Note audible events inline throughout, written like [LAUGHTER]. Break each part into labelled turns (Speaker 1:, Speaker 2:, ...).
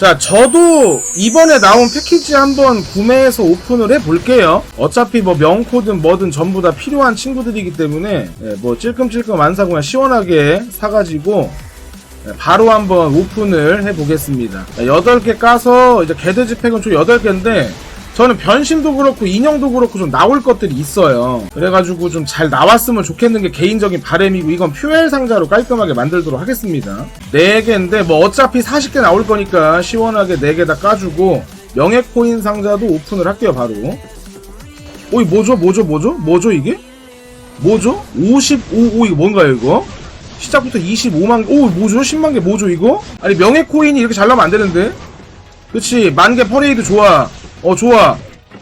Speaker 1: 자, 저도 이번에 나온 패키지 한번 구매해서 오픈을 해볼게요. 어차피 뭐 명코든 뭐든 전부 다 필요한 친구들이기 때문에 예, 뭐 찔끔찔끔 안 사고 그냥 시원하게 사가지고 예, 바로 한번 오픈을 해보겠습니다. 8개 까서 이제 개돼지 팩은 총 8개인데 저는 변신도 그렇고 인형도 그렇고 좀 나올 것들이 있어요. 그래가지고 좀 잘 나왔으면 좋겠는 게 개인적인 바람이고 이건 퓨엘 상자로 깔끔하게 만들도록 하겠습니다. 4개인데 뭐 어차피 40개 나올 거니까 시원하게 4개 다 까주고 명예 코인 상자도 오픈을 할게요 바로. 오이 뭐죠 뭐죠 뭐죠 뭐죠 이게? 뭐죠? 55, 오, 이거 뭔가요, 이거? 시작부터 25만 개, 오, 뭐죠? 10만 개, 뭐죠, 이거? 아니, 명예 코인이 이렇게 잘 나오면 안 되는데? 그치, 만개 퍼레이드 좋아. 어, 좋아.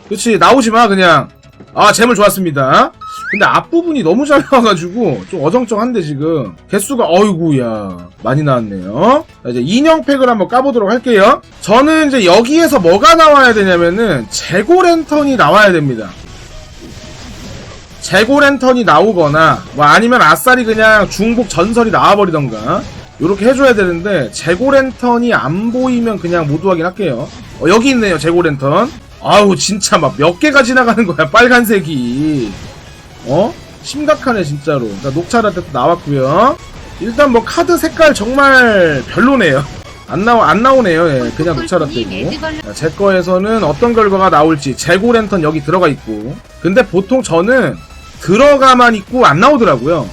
Speaker 1: 그치, 나오지 마, 그냥. 아, 재물 좋았습니다. 근데 앞부분이 너무 잘 나와가지고, 좀 어정쩡한데, 지금. 개수가, 어이구야. 많이 나왔네요. 자, 이제 인형 팩을 한번 까보도록 할게요. 저는 이제 여기에서 뭐가 나와야 되냐면은, 재고 랜턴이 나와야 됩니다. 재고 랜턴이 나오거나 뭐 아니면 아싸리 그냥 중복 전설이 나와버리던가 요렇게 해줘야 되는데 재고 랜턴이 안 보이면 그냥 모두 확인 할게요. 어, 여기 있네요 재고 랜턴. 아우 진짜 막 몇 개가 지나가는 거야 [LAUGHS] 빨간색이. 어? 심각하네 진짜로. 자 녹차라떼도 나왔고요. 일단 뭐 카드 색깔 정말 별로네요. [LAUGHS] 안 나오 안 나오네요 예 그냥 녹차라떼고. 자, 제 거에서는 어떤 결과가 나올지 재고 랜턴 여기 들어가 있고. 근데 보통 저는 들어가만 있고 안 나오더라고요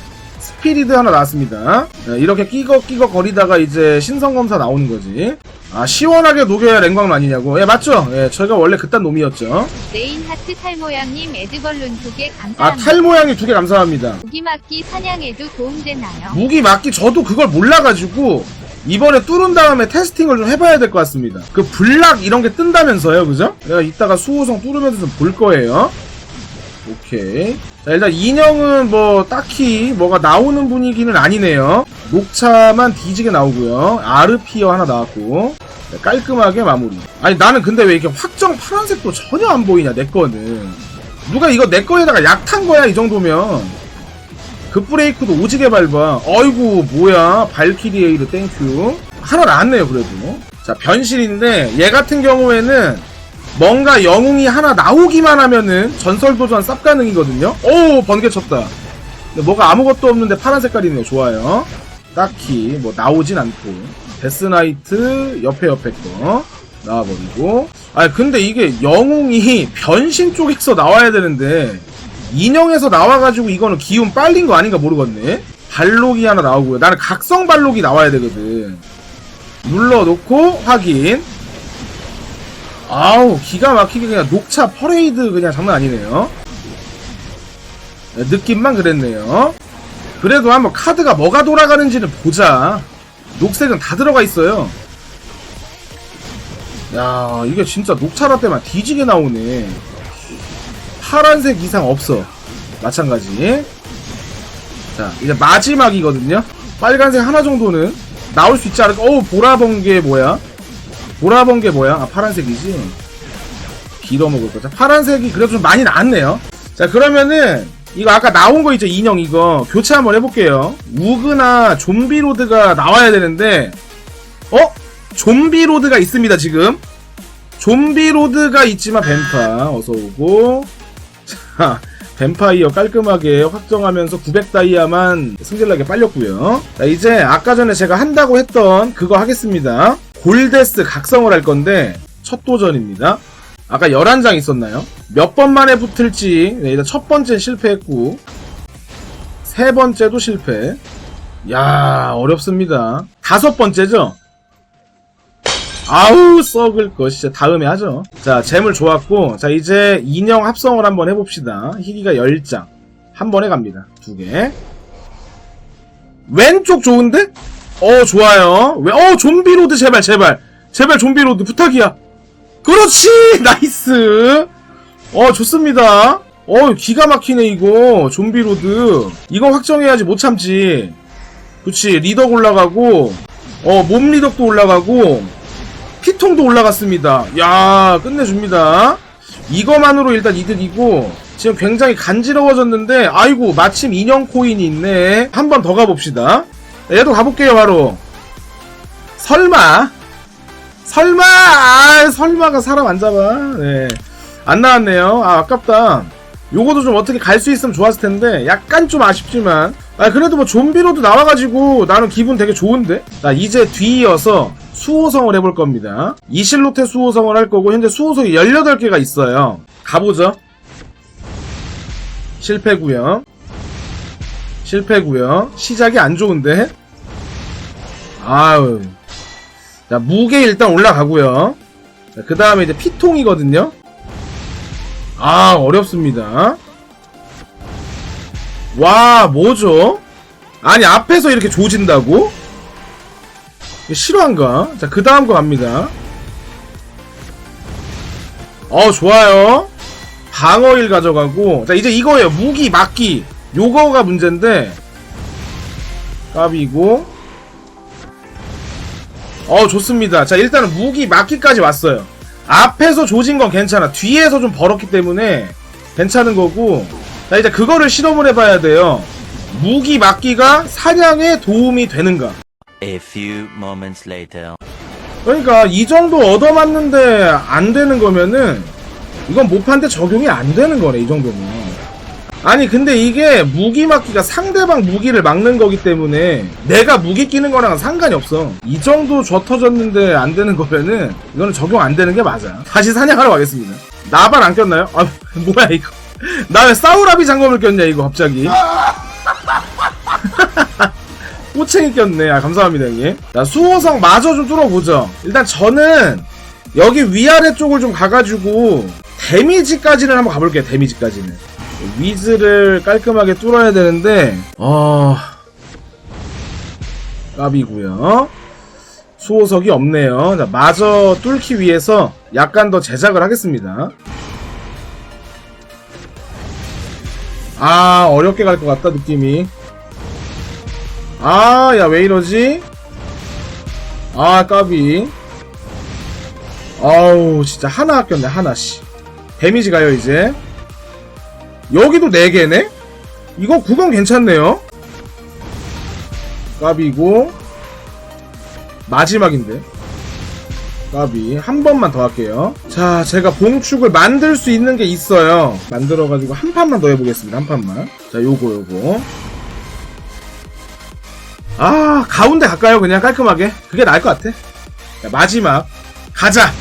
Speaker 1: 스피리드 하나 나왔습니다 네, 이렇게 끼걱끼걱 거리다가 이제 신성검사 나오는 거지 아 시원하게 녹여야 랭광 아니냐고 예 맞죠 예 저희가 원래 그딴 놈이었죠
Speaker 2: 레인 하트 탈모양님 에드벌룬
Speaker 1: 두개아
Speaker 2: 감사합니다.
Speaker 1: 탈 모양이 두 개 감사합니다
Speaker 2: 무기 막기 사냥에도 도움되나요?
Speaker 1: 무기 맞기 저도 그걸 몰라가지고 이번에 뚫은 다음에 테스팅을 좀 해봐야 될 것 같습니다. 그 블락 이런 게 뜬다면서요, 그죠? 내가 이따가 수호성 뚫으면서 좀 볼 거예요. 오케이. 자, 일단 인형은 뭐 딱히 뭐가 나오는 분위기는 아니네요. 녹차만 뒤지게 나오고요. 아르피어 하나 나왔고. 네, 깔끔하게 마무리. 아니 나는 근데 왜 이렇게 확정 파란색도 전혀 안 보이냐, 내 거는. 누가 이거 내 거에다가 약 탄 거야, 이 정도면. 급브레이크도 오지게 밟아. 어이구, 뭐야. 발키리 에이드 땡큐. 하나 나왔네요, 그래도. 자, 변신인데, 얘 같은 경우에는 뭔가 영웅이 하나 나오기만 하면은 전설도전 쌉 가능이거든요? 오, 번개 쳤다. 근데 뭐가 아무것도 없는데 파란 색깔이네요. 좋아요. 딱히 뭐 나오진 않고. 데스나이트 옆에 옆에 거 나와버리고. 아 근데 이게 영웅이 변신 쪽에서 나와야 되는데 인형에서 나와가지고 이거는 기운 빨린 거 아닌가 모르겠네. 발록이 하나 나오고요. 나는 각성 발록이 나와야 되거든. 눌러놓고 확인. 아우 기가 막히게 그냥 녹차 퍼레이드 그냥 장난 아니네요. 네, 느낌만 그랬네요. 그래도 한번 카드가 뭐가 돌아가는지는 보자. 녹색은 다 들어가 있어요. 야 이게 진짜 녹차라 때만 뒤지게 나오네. 파란색 이상 없어. 마찬가지. 자, 이제 마지막이거든요. 빨간색 하나 정도는 나올 수 있지 않을까? 어우, 보라번개 뭐야? 보라번개 뭐야? 아, 파란색이지? 빌어먹을 거자. 파란색이 그래도 좀 많이 나왔네요. 자, 그러면은, 이거 아까 나온 거 있죠? 인형 이거. 교체 한번 해볼게요. 우그나 좀비로드가 나와야 되는데, 어? 좀비로드가 있습니다, 지금. 좀비로드가 있지만 뱀파 어서 오고 자 뱀파이어 깔끔하게 확정하면서 900다이아만 승질나게 빨렸고요 자 이제 아까 전에 제가 한다고 했던 그거 하겠습니다 골데스 각성을 할 건데 첫 도전입니다. 아까 11장 있었나요? 몇 번 만에 붙을지 네, 일단 첫 번째는 실패했고 세 번째도 실패. 야 어렵습니다. 다섯 번째죠? 아우 썩을 거 진짜 다음에 하죠. 자 재물 좋았고 자 이제 인형 합성을 한번 해봅시다. 희귀가 10장. 한 번에 갑니다. 두개. 왼쪽 좋은데? 어 좋아요. 왜, 어 좀비로드 제발 제발. 제발 좀비로드 부탁이야. 그렇지! [LAUGHS] 나이스! 어 좋습니다. 어 기가 막히네 이거. 좀비로드. 이거 확정해야지 못 참지. 그치 리덕 올라가고 어 몸 리덕도 올라가고 피통도 올라갔습니다. 야 끝내줍니다. 이거만으로 일단 이득이고 지금 굉장히 간지러워졌는데 아이고 마침 인형 코인이 있네. 한 번 더 가봅시다. 얘도 가볼게요 바로. 설마? 설마! 아 설마가 사람 안 잡아. 네안 나왔네요. 아 아깝다. 요거도 좀 어떻게 갈 수 있으면 좋았을 텐데 약간 좀 아쉽지만. 아 그래도 뭐 좀비로도 나와가지고 나는 기분 되게 좋은데? 나 이제 뒤이어서 수호성을 해볼 겁니다. 이실로테 수호성을 할 거고 현재 수호성이 18개가 있어요. 가보죠. 실패구요 실패구요 시작이 안 좋은데 아유 자, 무게 일단 올라가고요. 그 다음에 이제 피통이거든요. 아, 어렵습니다. 와, 뭐죠? 아니, 앞에서 이렇게 조진다고? 실화인가? 자, 그 다음 거 갑니다. 어, 좋아요. 방어일 가져가고. 자, 이제 이거예요. 무기, 막기. 요거가 문제인데. 까비고. 어 좋습니다 자 일단은 무기 막기까지 왔어요 앞에서 조진 건 괜찮아 뒤에서 좀 벌었기 때문에 괜찮은 거고 자 이제 그거를 실험을 해봐야 돼요 무기 막기가 사냥에 도움이 되는가
Speaker 3: A few moments later.
Speaker 1: 그러니까 이 정도 얻어맞는데 안 되는 거면은 이건 모판테 적용이 안 되는 거네 이 정도면 아니 근데 이게 무기 막기가 상대방 무기를 막는 거기 때문에 내가 무기 끼는 거랑은 상관이 없어 이 정도 져 터졌는데 안 되는 거면은 이거는 적용 안 되는 게 맞아 다시 사냥하러 가겠습니다 나발 안 꼈나요? 아 [LAUGHS] 뭐야 이거 나왜 사우라비 장검을 꼈냐 이거 갑자기 [LAUGHS] 꼬챙이 꼈네. 아, 감사합니다, 형님. 자, 수호성 마저 좀 뚫어보죠. 일단 저는 여기 위아래 쪽을 좀 가가지고 데미지까지는 한번 가볼게요, 데미지까지는. 위즈를 깔끔하게 뚫어야 되는데, 어, 까비고요 수호석이 없네요. 자, 마저 뚫기 위해서 약간 더 제작을 하겠습니다. 아, 어렵게 갈 것 같다, 느낌이. 아, 야, 왜 이러지? 아, 까비. 아우, 진짜 하나 아꼈네, 하나씩. 데미지 가요, 이제. 여기도 4개네? 이거 구경 괜찮네요? 까비고. 마지막인데. 까비. 한 번만 더 할게요. 자, 제가 봉축을 만들 수 있는 게 있어요. 만들어가지고 한 판만 더 해보겠습니다, 한 판만. 자, 요거, 요거. 아 가운데 갈까요 그냥 깔끔하게 그게 나을 것 같아 자, 마지막 가자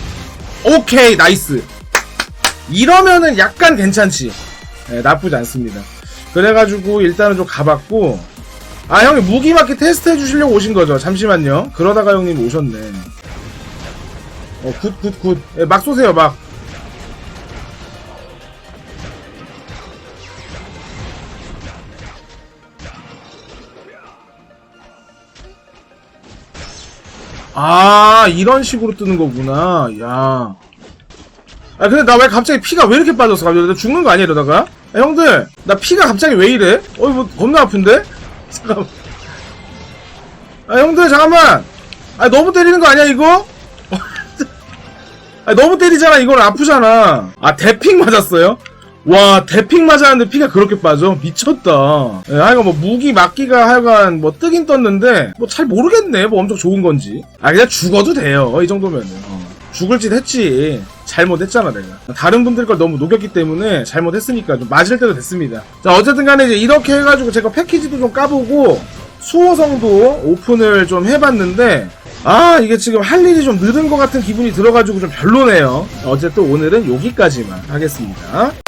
Speaker 1: 오케이 나이스 이러면은 약간 괜찮지 네, 나쁘지 않습니다. 그래가지고 일단은 좀 가봤고 아 형님 무기맞기 테스트 해주시려고 오신 거죠? 잠시만요. 그러다가 형님 오셨네. 어 굿 굿 굿. 예, 막 쏘세요 막. 아 이런 식으로 뜨는 거구나. 야. 아 근데 나 왜 갑자기 피가 왜 이렇게 빠졌어? 갑자기 나 죽는 거 아니야 이러다가? 아, 형들 나 피가 갑자기 왜 이래? 어이 뭐 겁나 아픈데? [LAUGHS] 잠깐만. 아 형들 잠깐만! 아 너무 때리는 거 아니야 이거? [LAUGHS] 아 너무 때리잖아 이건 아프잖아. 아 대핑 맞았어요? 와 대핑 맞았는데 피가 그렇게 빠져? 미쳤다. 예, 하여간 뭐 무기 막기가 하여간 뭐 뜨긴 떴는데 뭐 잘 모르겠네 뭐 엄청 좋은 건지. 아 그냥 죽어도 돼요 이 정도면은. 어. 죽을 짓 했지 잘못했잖아 내가. 다른 분들 걸 너무 녹였기 때문에 잘못했으니까 좀 맞을 때도 됐습니다. 자 어쨌든 간에 이제 이렇게 해가지고 제가 패키지도 좀 까보고 수호성도 오픈을 좀 해봤는데 아 이게 지금 할 일이 좀 늘은 것 같은 기분이 들어가지고 좀 별로네요. 어쨌든 오늘은 여기까지만 하겠습니다